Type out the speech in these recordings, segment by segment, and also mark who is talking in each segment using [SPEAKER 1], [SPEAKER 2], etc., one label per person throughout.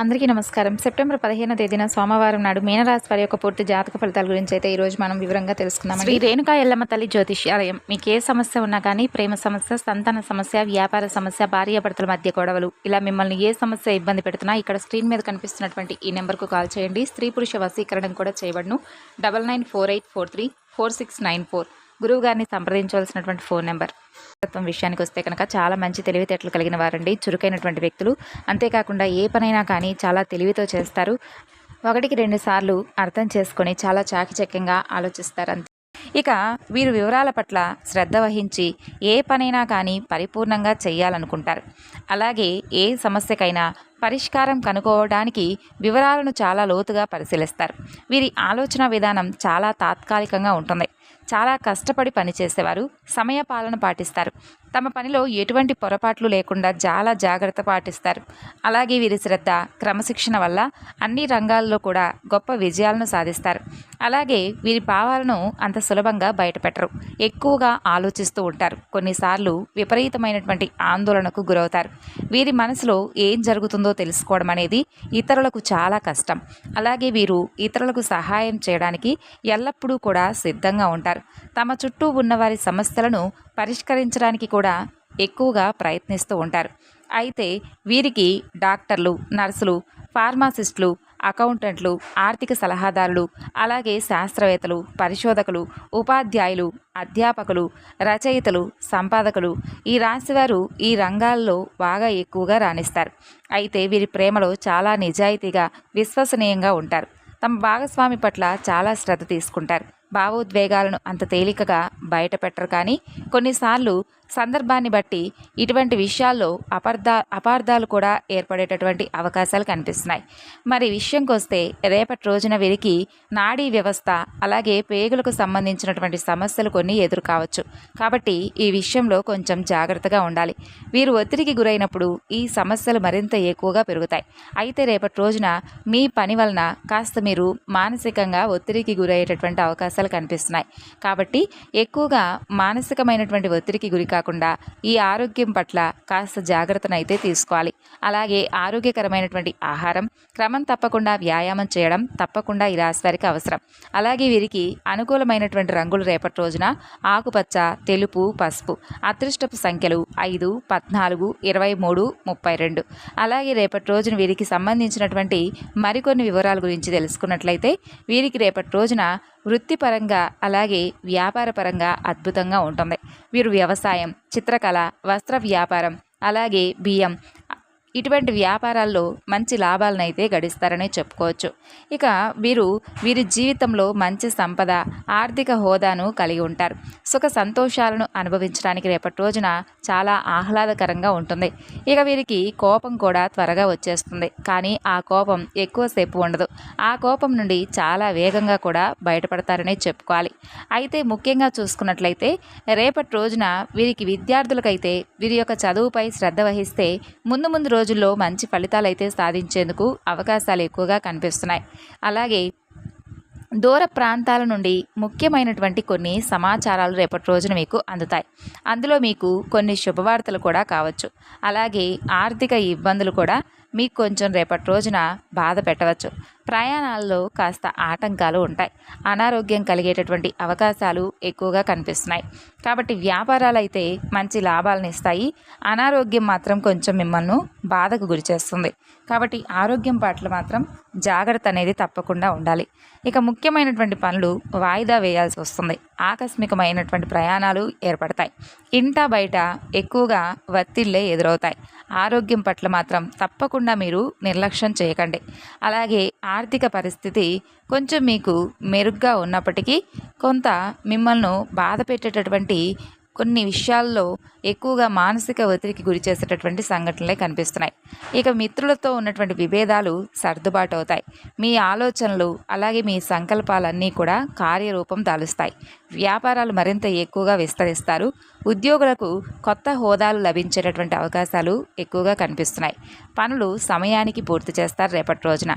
[SPEAKER 1] అందరికీ నమస్కారం. సెప్టెంబర్ పదిహేను తేదీన సోమవారం నాడు మీనరాశి వారి యొక్క పూర్తి జాతక ఫలితాల గురించి అయితే ఈ రోజు మనం వివరంగా తెలుసుకుందాం శ్రీ రేణుకా ఎల్లమ్మ తల్లి జ్యోతిష్యాలయం. మీకు ఏ సమస్య ఉన్నా కానీ ప్రేమ సమస్య సంతాన సమస్య వ్యాపార సమస్య భార్యాభర్తల మధ్య గొడవలు ఇలా మిమ్మల్ని ఏ సమస్య ఇబ్బంది పెడుతున్నా ఇక్కడ స్క్రీన్ మీద కనిపిస్తున్నటువంటి ఈ నెంబర్కు కాల్ చేయండి. స్త్రీ పురుష వశీకరణం కూడా చేయబడను. Double nine four eight four three four six nine four. గురువు గారిని సంప్రదించవలసినటువంటి ఫోన్ నెంబర్. తత్వం విషయానికి వస్తే కనుక చాలా మంచి తెలివితేటలు కలిగిన వారండి. చురుకైనటువంటి వ్యక్తులు. అంతేకాకుండా ఏ పనైనా కానీ చాలా తెలివితో చేస్తారు. ఒకటికి రెండు సార్లు అర్థం చేసుకొని చాలా చాకచక్యంగా ఆలోచిస్తారు అంతే. ఇక వీరు వివరాల పట్ల శ్రద్ధ వహించి ఏ పనైనా కానీ పరిపూర్ణంగా చేయాలనుకుంటారు అలాగే ఏ సమస్యకైనా పరిష్కారం కనుక్కోవడానికి వివరాలను చాలా లోతుగా పరిశీలిస్తారు. వీరి ఆలోచన విధానం చాలా తాత్కాలికంగా ఉంటుంది. చాలా కష్టపడి పనిచేసేవారు. సమయపాలన పాటిస్తారు. తమ పనిలో ఎటువంటి పొరపాట్లు లేకుండా చాలా జాగ్రత్త పాటిస్తారు. అలాగే వీరి శ్రద్ధ క్రమశిక్షణ వల్ల అన్ని రంగాల్లో కూడా గొప్ప విజయాలను సాధిస్తారు. అలాగే వీరి భావాలను అంత సులభంగా బయటపెట్టరు. ఎక్కువగా ఆలోచిస్తూ ఉంటారు. కొన్నిసార్లు విపరీతమైనటువంటి ఆందోళనకు గురవుతారు. వీరి మనసులో ఏం జరుగుతుందో తెలుసుకోవడం అనేది ఇతరులకు చాలా కష్టం. అలాగే వీరు ఇతరులకు సహాయం చేయడానికి ఎల్లప్పుడూ కూడా సిద్ధంగా ఉంటారు. తమ చుట్టూ ఉన్న వారి సమస్యలను పరిష్కరించడానికి కూడా ఎక్కువగా ప్రయత్నిస్తూ ఉంటారు. అయితే వీరికి డాక్టర్లు నర్సులు ఫార్మాసిస్టులు అకౌంటెంట్లు ఆర్థిక సలహాదారులు అలాగే శాస్త్రవేత్తలు పరిశోధకులు ఉపాధ్యాయులు అధ్యాపకులు రచయితలు సంపాదకులు ఈ రాశివారు ఈ రంగాల్లో బాగా ఎక్కువగా రాణిస్తారు. అయితే వీరి ప్రేమలో చాలా నిజాయితీగా విశ్వసనీయంగా ఉంటారు. తమ భాగస్వామి పట్ల చాలా శ్రద్ధ తీసుకుంటారు. భావోద్వేగాలను అంత తేలికగా బయటపెట్టరు కానీ కొన్నిసార్లు సందర్భాన్ని బట్టి ఇటువంటి విషయాల్లో అపార్థ అపార్థాలు కూడా ఏర్పడేటటువంటి అవకాశాలు కనిపిస్తున్నాయి. మరి విషయంకి వస్తే రేపటి రోజున వీరికి నాడీ వ్యవస్థ అలాగే పేగులకు సంబంధించినటువంటి సమస్యలు కొన్ని ఎదురు కావచ్చు. కాబట్టి ఈ విషయంలో కొంచెం జాగ్రత్తగా ఉండాలి. వీరు ఒత్తిడికి గురైనప్పుడు ఈ సమస్యలు మరింత ఎక్కువగా పెరుగుతాయి. అయితే రేపటి రోజున మీ పని వలన కాస్త మీరు మానసికంగా ఒత్తిడికి గురయ్యేటటువంటి అవకాశాలు కనిపిస్తున్నాయి. కాబట్టి ఎక్కువగా మానసికమైనటువంటి ఒత్తిడికి గురి కాకుండా ఈ ఆరోగ్యం పట్ల కాస్త జాగ్రత్తనైతే తీసుకోవాలి. అలాగే ఆరోగ్యకరమైనటువంటి ఆహారం క్రమం తప్పకుండా వ్యాయామం చేయడం తప్పకుండా ఈ రాశివారికి అవసరం. అలాగే వీరికి అనుకూలమైనటువంటి రంగులు రేపటి రోజున ఆకుపచ్చ తెలుపు పసుపు అదృష్టపు సంఖ్యలు ఐదు పద్నాలుగు ఇరవై మూడు ముప్పై రెండు. అలాగే రేపటి రోజున వీరికి సంబంధించినటువంటి మరికొన్ని వివరాల గురించి తెలుసుకున్నట్లయితే వీరికి రేపటి రోజున వృత్తిపరంగా అలాగే వ్యాపారపరంగా అద్భుతంగా ఉంటుంది. వీరు వ్యవసాయం చిత్రకళ వస్త్ర వ్యాపారం అలాగే బియ్యం ఇటువంటి వ్యాపారాల్లో మంచి లాభాలనైతే గడిస్తారని గడిస్తారనే చెప్పుకోవచ్చు. ఇక వీరు వీరి జీవితంలో మంచి సంపద ఆర్థిక హోదాను కలిగి ఉంటారు. సుఖ సంతోషాలను అనుభవించడానికి రేపటి రోజున చాలా ఆహ్లాదకరంగా ఉంటుంది. ఇక వీరికి కోపం కూడా త్వరగా వచ్చేస్తుంది. కానీ ఆ కోపం ఎక్కువసేపు ఉండదు. ఆ కోపం నుండి చాలా వేగంగా కూడా బయటపడతారనే చెప్పుకోవాలి. అయితే ముఖ్యంగా చూసుకున్నట్లయితే రేపటి రోజున వీరికి విద్యార్థులకైతే వీరి యొక్క చదువుపై శ్రద్ధ వహిస్తే ముందు ముందు రోజు రోజుల్లో మంచి ఫలితాలు అయితే సాధించేందుకు అవకాశాలు ఎక్కువగా కనిపిస్తున్నాయి. అలాగే దూర ప్రాంతాల నుండి ముఖ్యమైనటువంటి కొన్ని సమాచారాలు రేపటి రోజున మీకు అందుతాయి. అందులో మీకు కొన్ని శుభవార్తలు కూడా కావచ్చు. అలాగే ఆర్థిక ఇబ్బందులు కూడా మీకు కొంచెం రేపటి రోజున బాధ పెట్టవచ్చు. ప్రయాణాల్లో కాస్త ఆటంకాలు ఉంటాయి. అనారోగ్యం కలిగేటటువంటి అవకాశాలు ఎక్కువగా కనిపిస్తున్నాయి. కాబట్టి వ్యాపారాలు అయితే మంచి లాభాలను ఇస్తాయి. అనారోగ్యం మాత్రం కొంచెం మిమ్మల్ని బాధకు గురి చేస్తుంది. కాబట్టి ఆరోగ్యం పట్ల మాత్రం జాగ్రత్త అనేది తప్పకుండా ఉండాలి. ఇక ముఖ్యమైనటువంటి పనులు వాయిదా వేయాల్సి వస్తుంది. ఆకస్మికమైనటువంటి ప్రయాణాలు ఏర్పడతాయి. ఇంట బయట ఎక్కువగా ఒత్తిళ్ళే ఎదురవుతాయి. ఆరోగ్యం పట్ల మాత్రం తప్పకుండా మీరు నిర్లక్ష్యం చేయకండి. అలాగే ఆర్థిక పరిస్థితి కొంచెం మీకు మెరుగ్గా ఉన్నప్పటికీ కొంత మిమ్మల్ని బాధ పెట్టేటటువంటి కొన్ని విషయాల్లో ఎక్కువగా మానసిక ఒత్తిడికి గురి చేసేటటువంటి సంఘటనలే కనిపిస్తున్నాయి. ఇక మిత్రులతో ఉన్నటువంటి విభేదాలు సర్దుబాటు అవుతాయి మీ ఆలోచనలు అలాగే మీ సంకల్పాలన్నీ కూడా కార్యరూపం దాలుస్తాయి. వ్యాపారాలు మరింత ఎక్కువగా విస్తరిస్తారు. ఉద్యోగులకు కొత్త హోదాలు లభించేటటువంటి అవకాశాలు ఎక్కువగా కనిపిస్తున్నాయి. పనులు సమయానికి పూర్తి చేస్తారు రేపటి రోజున.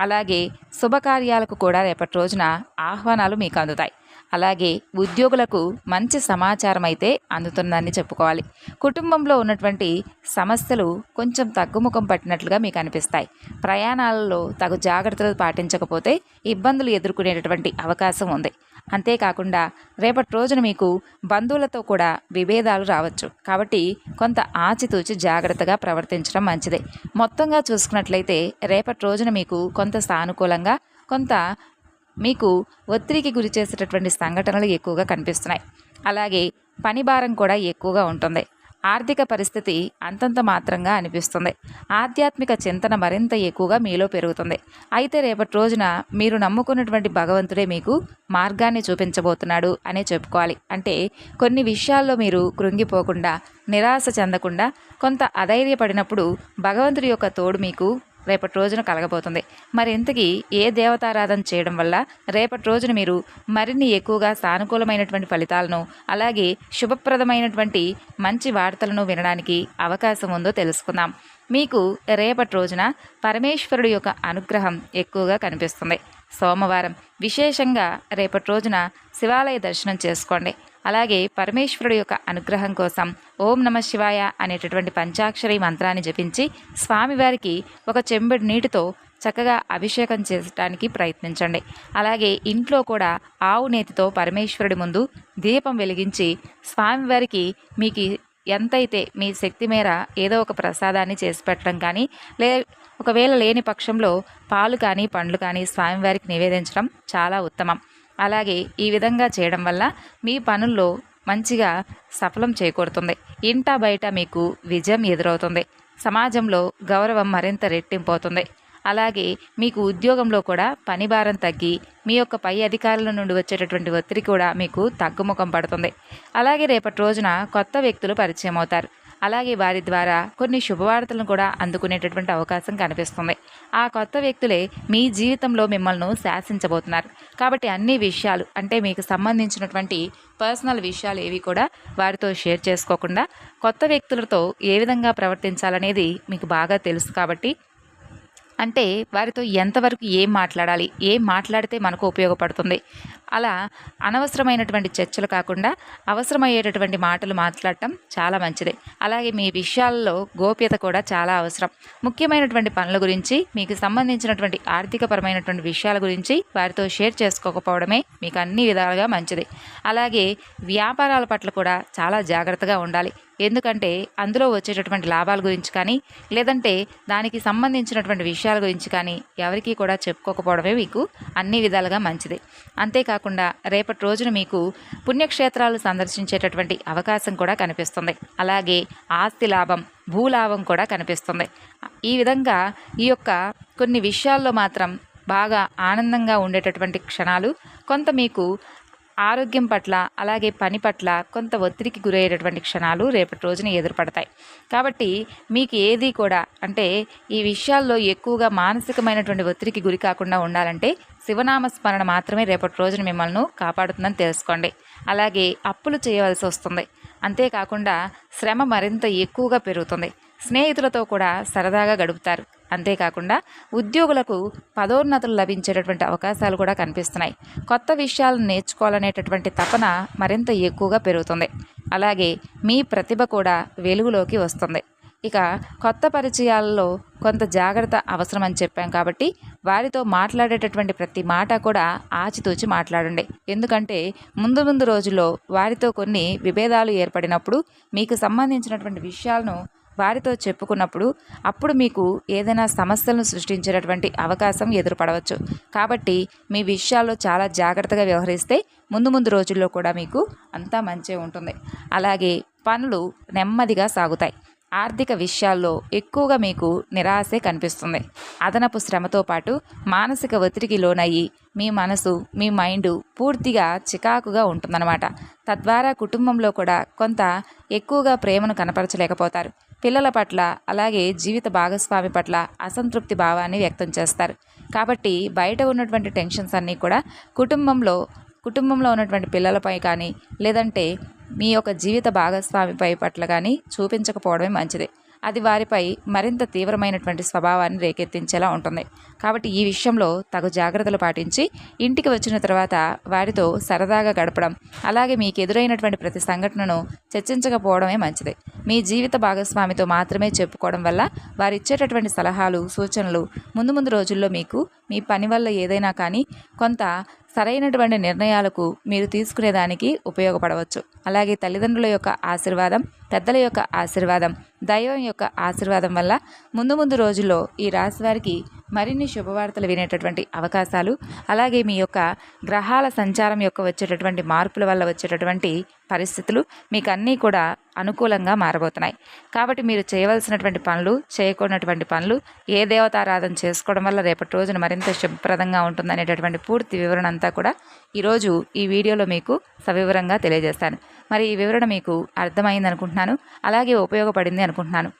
[SPEAKER 1] అలాగే శుభకార్యాలకు కూడా రేపటి రోజున ఆహ్వానాలు మీకు అందుతాయి. అలాగే ఉద్యోగులకు మంచి సమాచారం అయితే అందుతుందని చెప్పుకోవాలి. కుటుంబంలో ఉన్నటువంటి సమస్యలు కొంచెం తగ్గుముఖం పట్టినట్లుగా మీకు అనిపిస్తాయి. ప్రయాణాలలో తగు జాగ్రత్తలు పాటించకపోతే ఇబ్బందులు ఎదుర్కొనేటటువంటి అవకాశం ఉంది. అంతేకాకుండా రేపటి రోజున మీకు బంధువులతో కూడా విభేదాలు రావచ్చు. కాబట్టి కొంత ఆచితూచి జాగ్రత్తగా ప్రవర్తించడం మంచిదే. మొత్తంగా చూసుకున్నట్లయితే రేపటి రోజున మీకు కొంత సానుకూలంగా కొంత మీకు ఒత్తిడికి గురి చేసేటటువంటి సంఘటనలు ఎక్కువగా కనిపిస్తున్నాయి. అలాగే పని భారం కూడా ఎక్కువగా ఉంటుంది. ఆర్థిక పరిస్థితి అంతంత మాత్రంగా అనిపిస్తుంది. ఆధ్యాత్మిక చింతన మరింత ఎక్కువగా మీలో పెరుగుతుంది. అయితే రేపటి రోజున మీరు నమ్ముకున్నటువంటి భగవంతుడే మీకు మార్గాన్ని చూపించబోతున్నాడు అనే చెప్పుకోవాలి. అంటే కొన్ని విషయాల్లో మీరు కృంగిపోకుండా నిరాశ చెందకుండా కొంత అధైర్యపడినప్పుడు భగవంతుడి యొక్క తోడు మీకు రేపటి రోజున కలగబోతుంది. మరి ఇంతకీ ఏ దేవతారాధన చేయడం వల్ల రేపటి రోజున మీరు మరిన్ని ఎక్కువగా సానుకూలమైనటువంటి ఫలితాలను అలాగే శుభప్రదమైనటువంటి మంచి వార్తలను వినడానికి అవకాశం ఉందో తెలుసుకుందాం. మీకు రేపటి రోజున పరమేశ్వరుడు యొక్క అనుగ్రహం ఎక్కువగా కనిపిస్తుంది. సోమవారం విశేషంగా రేపటి రోజున శివాలయ దర్శనం చేసుకోండి. అలాగే పరమేశ్వరుడు యొక్క అనుగ్రహం కోసం ఓం నమ శివాయ అనేటటువంటి పంచాక్షరి మంత్రాన్ని జపించి స్వామివారికి ఒక చెంబుడు నీటితో చక్కగా అభిషేకం చేయడానికి ప్రయత్నించండి. అలాగే ఇంట్లో కూడా ఆవు నేతితో పరమేశ్వరుడి ముందు దీపం వెలిగించి స్వామివారికి మీకు ఎంతైతే మీ శక్తి మేర ఏదో ఒక ప్రసాదాన్ని చేసి పెట్టడం కానీ లే ఒకవేళ లేని పక్షంలో పాలు కానీ పండ్లు కానీ స్వామివారికి నివేదించడం చాలా ఉత్తమం. అలాగే ఈ విధంగా చేయడం వల్ల మీ పనుల్లో మంచిగా సఫలం చేకూరుతుంది. ఇంట బయట మీకు విజయం ఎదురవుతుంది. సమాజంలో గౌరవం మరింత రెట్టింపవుతుంది. అలాగే మీకు ఉద్యోగంలో కూడా పని భారం తగ్గి మీ యొక్క పై అధికారుల నుండి వచ్చేటటువంటి ఒత్తిడి కూడా మీకు తగ్గుముఖం పడుతుంది. అలాగే రేపటి రోజున కొత్త వ్యక్తులు పరిచయం అవుతారు అలాగే వారి ద్వారా కొన్ని శుభవార్తలను కూడా అందుకునేటటువంటి అవకాశం కనిపిస్తుంది. ఆ కొత్త వ్యక్తులే మీ జీవితంలో మిమ్మల్ని శాసించబోతున్నారు. కాబట్టి అన్ని విషయాలు అంటే మీకు సంబంధించినటువంటి పర్సనల్ విషయాలు ఏవి కూడా వారితో షేర్ చేసుకోకుండా కొత్త వ్యక్తులతో ఏ విధంగా ప్రవర్తించాలనేది మీకు బాగా తెలుసు కాబట్టి అంటే వారితో ఎంతవరకు ఏం మాట్లాడాలి ఏం మాట్లాడితే మనకు ఉపయోగపడుతుంది? అలా అనవసరమైనటువంటి చర్చలు కాకుండా అవసరమయ్యేటటువంటి మాటలు మాట్లాడటం చాలా మంచిది. అలాగే మీ విషయాల్లో గోప్యత కూడా చాలా అవసరం. ముఖ్యమైనటువంటి పనుల గురించి మీకు సంబంధించినటువంటి ఆర్థికపరమైనటువంటి విషయాల గురించి వారితో షేర్ చేసుకోకపోవడమే మీకు అన్ని విధాలుగా మంచిది. అలాగే వ్యాపారాల పట్ల కూడా చాలా జాగ్రత్తగా ఉండాలి. ఎందుకంటే అందులో వచ్చేటటువంటి లాభాల గురించి కానీ లేదంటే దానికి సంబంధించినటువంటి విషయాల గురించి కానీ ఎవరికీ కూడా చెప్పుకోకపోవడమే మీకు అన్ని విధాలుగా మంచిది. అంతేకాకుండా రేపటి రోజున మీకు పుణ్యక్షేత్రాలు సందర్శించేటటువంటి అవకాశం కూడా కనిపిస్తుంది. అలాగే ఆస్తి లాభం భూలాభం కూడా కనిపిస్తుంది. ఈ విధంగా ఈ యొక్క కొన్ని విషయాల్లో మాత్రం బాగా ఆనందంగా ఉండేటటువంటి క్షణాలు కొంత మీకు ఆరోగ్యం పట్ల అలాగే పని పట్ల కొంత ఒత్తిడికి గురయ్యేటటువంటి క్షణాలు రేపటి రోజున ఎదురుపడతాయి. కాబట్టి మీకు ఏది కూడా అంటే ఈ విషయాల్లో ఎక్కువగా మానసికమైనటువంటి ఒత్తిడికి గురి కాకుండా ఉండాలంటే శివనామ స్మరణ మాత్రమే రేపటి రోజున మిమ్మల్ని కాపాడుతుందని తెలుసుకోండి. అలాగే అప్పులు చేయవలసి వస్తుంది. అంతేకాకుండా శ్రమ మరింత ఎక్కువగా పెరుగుతుంది. స్నేహితులతో కూడా సరదాగా గడుపుతారు. అంతేకాకుండా ఉద్యోగులకు పదోన్నతులు లభించేటటువంటి అవకాశాలు కూడా కనిపిస్తున్నాయి. కొత్త విషయాలను నేర్చుకోవాలనేటటువంటి తపన మరింత ఎక్కువగా పెరుగుతుంది. అలాగే మీ ప్రతిభ కూడా వెలుగులోకి వస్తుంది. ఇక కొత్త పరిచయాలలో కొంత జాగ్రత్త అవసరమని చెప్పాం కాబట్టి వారితో మాట్లాడేటటువంటి ప్రతి మాట కూడా ఆచితూచి మాట్లాడండి. ఎందుకంటే ముందు ముందు రోజుల్లో వారితో కొన్ని విభేదాలు ఏర్పడినప్పుడు మీకు సంబంధించినటువంటి విషయాలను వారితో చెప్పుకున్నప్పుడు అప్పుడు మీకు ఏదైనా సమస్యలను సృష్టించేటటువంటి అవకాశం ఎదురుపడవచ్చు. కాబట్టి మీ విషయాల్లో చాలా జాగ్రత్తగా వ్యవహరిస్తే ముందు ముందు రోజుల్లో కూడా మీకు అంతా మంచి ఉంటుంది. అలాగే పనులు నెమ్మదిగా సాగుతాయి. ఆర్థిక విషయాల్లో ఎక్కువగా మీకు నిరాశే కనిపిస్తుంది. అదనపు శ్రమతో పాటు మానసిక ఒత్తిడికి లోనయ్యి మీ మనసు మీ మైండ్ పూర్తిగా చికాకుగా ఉంటుందన్నమాట. తద్వారా కుటుంబంలో కూడా కొంత ఎక్కువగా ప్రేమను కనపరచలేకపోతారు. పిల్లల పట్ల అలాగే జీవిత భాగస్వామి పట్ల అసంతృప్తి భావాన్ని వ్యక్తం చేస్తారు. కాబట్టి బయట ఉన్నటువంటి టెన్షన్స్ అన్నీ కూడా కుటుంబంలో కుటుంబంలో ఉన్నటువంటి పిల్లలపై కానీ లేదంటే మీ యొక్క జీవిత భాగస్వామిపై పట్ల కానీ చూపించకపోవడమే మంచిది. అది వారిపై మరింత తీవ్రమైనటువంటి స్వభావాన్ని రేకెత్తించేలా ఉంటుంది. కాబట్టి ఈ విషయంలో తగు జాగ్రత్తలు పాటించి ఇంటికి వచ్చిన తర్వాత వారితో సరదాగా గడపడం అలాగే మీకు ఎదురైనటువంటి ప్రతి సంఘటనను చర్చించకపోవడమే మంచిది. మీ జీవిత భాగస్వామితో మాత్రమే చెప్పుకోవడం వల్ల వారు ఇచ్చేటటువంటి సలహాలు సూచనలు ముందు ముందు రోజుల్లో మీకు మీ పని వల్ల ఏదైనా కానీ కొంత సరైనటువంటి నిర్ణయాలకు మీరు తీసుకునేదానికి ఉపయోగపడవచ్చు. అలాగే తల్లిదండ్రుల యొక్క ఆశీర్వాదం పెద్దల యొక్క ఆశీర్వాదం దైవం యొక్క ఆశీర్వాదం వల్ల ముందు ముందు రోజుల్లో ఈ రాశి వారికి మరిన్ని శుభవార్తలు వినేటటువంటి అవకాశాలు అలాగే మీ యొక్క గ్రహాల సంచారం యొక్క వచ్చేటటువంటి మార్పుల వల్ల వచ్చేటటువంటి పరిస్థితులు మీకు అన్నీ కూడా అనుకూలంగా మారబోతున్నాయి. కాబట్టి మీరు చేయవలసినటువంటి పనులు చేయకూడనటువంటి పనులు ఏ దేవతారాధన చేసుకోవడం వల్ల రేపటి రోజున మరింత శుభప్రదంగా ఉంటుందనేటటువంటి పూర్తి వివరణ అంతా కూడా ఈరోజు ఈ వీడియోలో మీకు సవివరంగా తెలియజేస్తాను. మరి ఈ వివరణ మీకు అర్థమైంది అనుకుంటున్నాను అలాగే ఉపయోగపడింది అనుకుంటున్నాను.